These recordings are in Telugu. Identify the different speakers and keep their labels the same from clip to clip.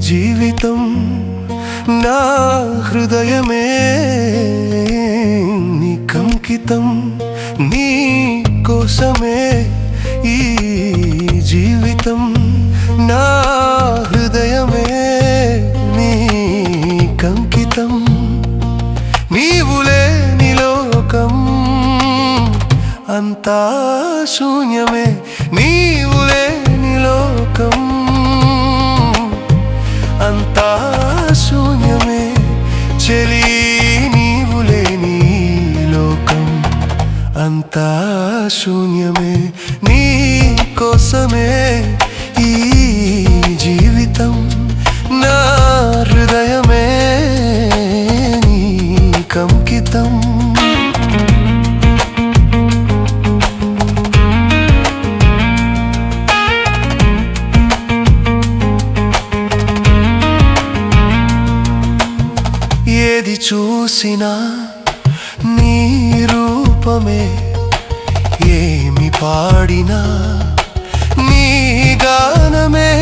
Speaker 1: జీవితం నా హృదయమే నికంకితం నీ కోసమే ఈ జీవితం నా హృదయమే నీకంకితం. నీవులే నిలోకం అంతా శూన్యమే. నీవులే నిలోకం అంతా శూన్యమే నీ కోసమే ఈ జీవితం. నా హృదయమే నీకంకితం ఏది చూసినా నీ రూపమే. ఏమి పాడినా నీ గానమే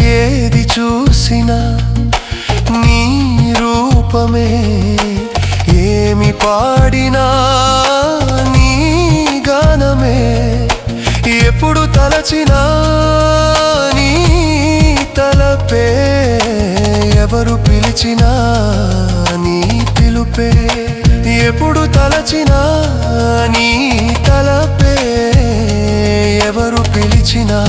Speaker 1: ఏది చూసినా నీ రూపమే. ఏమి పాడినా నీ గానమే. ఎప్పుడు తలచినా నీ తలపే. ఎవరు పిలిచినా నీ పిలుపే. ఎప్పుడు తలచినా నీ తలపే ఎవరు పిలిచినా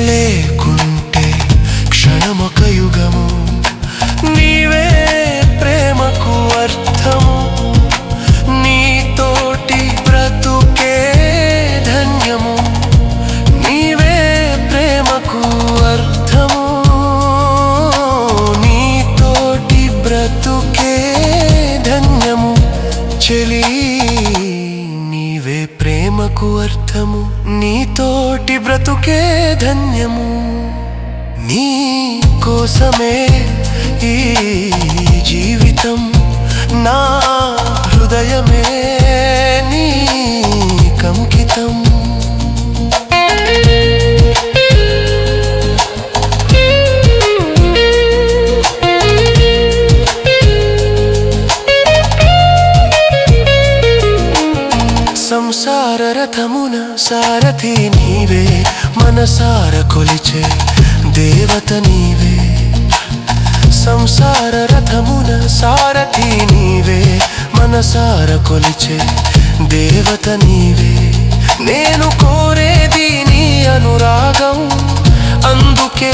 Speaker 1: లేకుంటే ప్రేమకు అర్థము నీతోటి బ్రతుకే ధన్యము. నీ కోసమే ఈ జీవితం నా హృదయమే నీ కంకితం. కొలిచే దేవత నీవే. సంసార రథమున సారథి నీవే. మనసార కొలిచే దేవత నీవే. నేను కోరేది నీ అనురాగం. అందుకే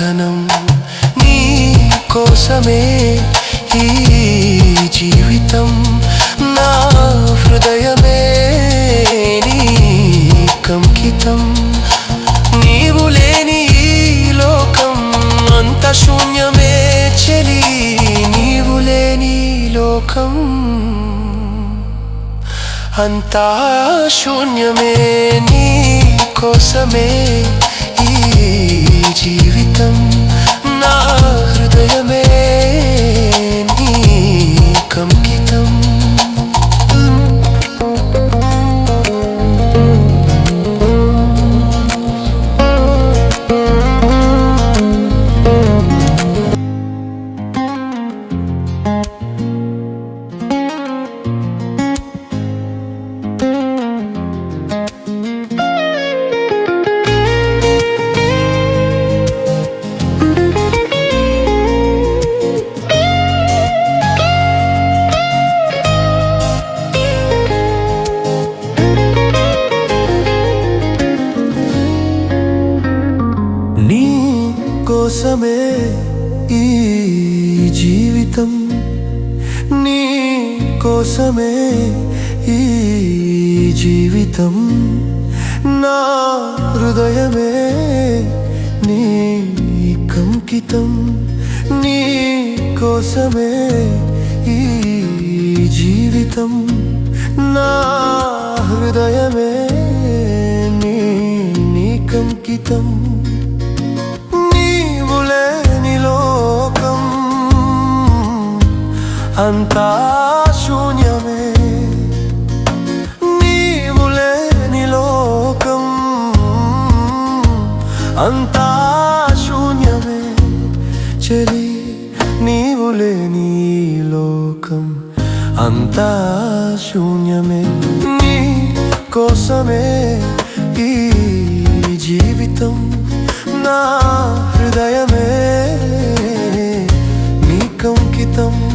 Speaker 1: నారాధనం నీ కోసమే ఈ జీవితం. నా హృదయమే నీ కంకితం. నీవు లేని ఈ లోకం అంత శూన్యమే చెలి. నీవు లేని లోకం అంతా శూన్యమే నీ కోసమే. జీవితం నా హృదయమే కోసమే ఈ జీవితం. నా హృదయమే నీ కంకితం. నీ కోసమే ఈ జీవితం. నా హృదయమే నీవు లేని లోకం అంతా శూన్యమే. నీ కోసమే ఈ జీవితం నా హృదయమే. నీ కంకితం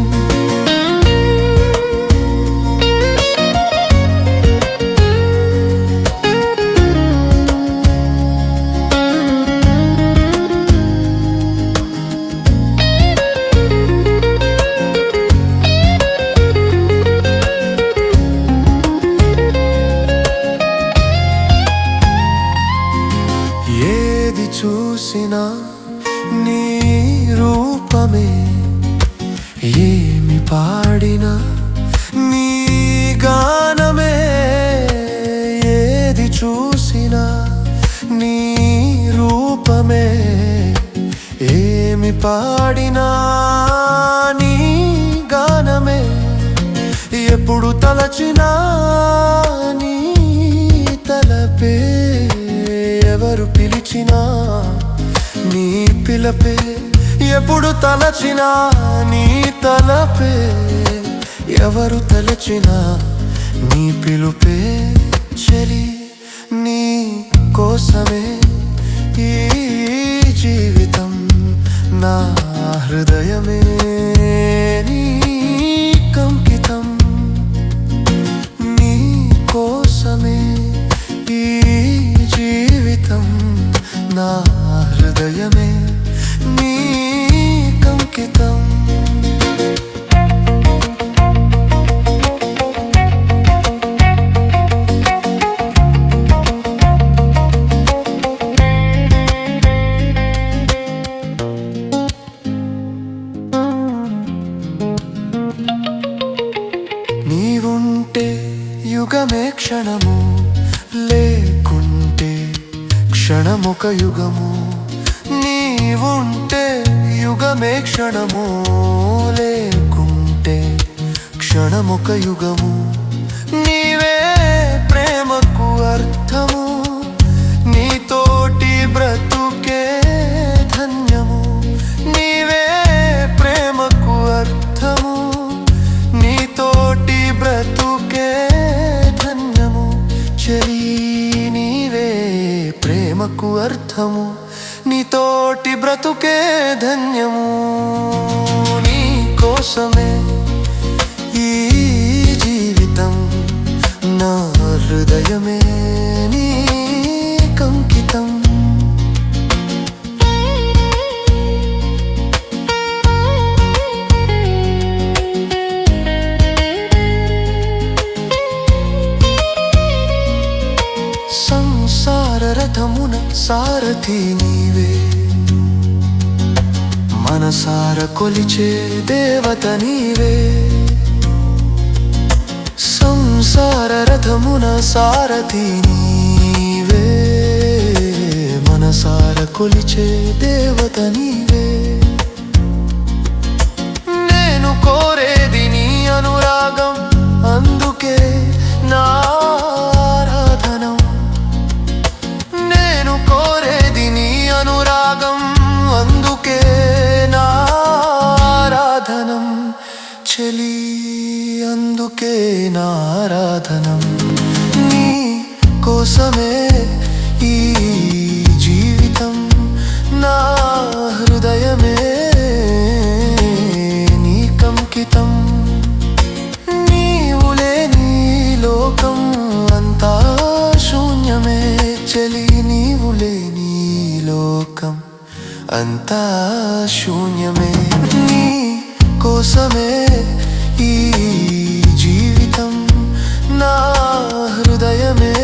Speaker 1: రూపమే ఏమి పాడినా నీ గానమే. ఏది చూసినా నీ రూపమే. ఏమి పాడినా నీ గానమే. ఎప్పుడు తలచినా నీ తలపే. ఎవరు పిలిచినా నీ పిలపే. ఎప్పుడు తలచినా నీ తలపే ఎవరు తలచినా నీ పిలుపే చెలి నీ కోసమే ఈ జీవితం నా హృదయమే. నీవుంటే యుగమే క్షణము లేకుంటే క్షణమొక యుగము. నీవే ప్రేమకు అర్థము. సారథి నీవే. మనసార కొలిచే దేవత నీవే. సంసార రథమున సారథి నీవే. మనసార కొలిచే దేవత నీవే. నేను కోరేది నీ అనురాగం. ఈ జీవితం నా హృదయమే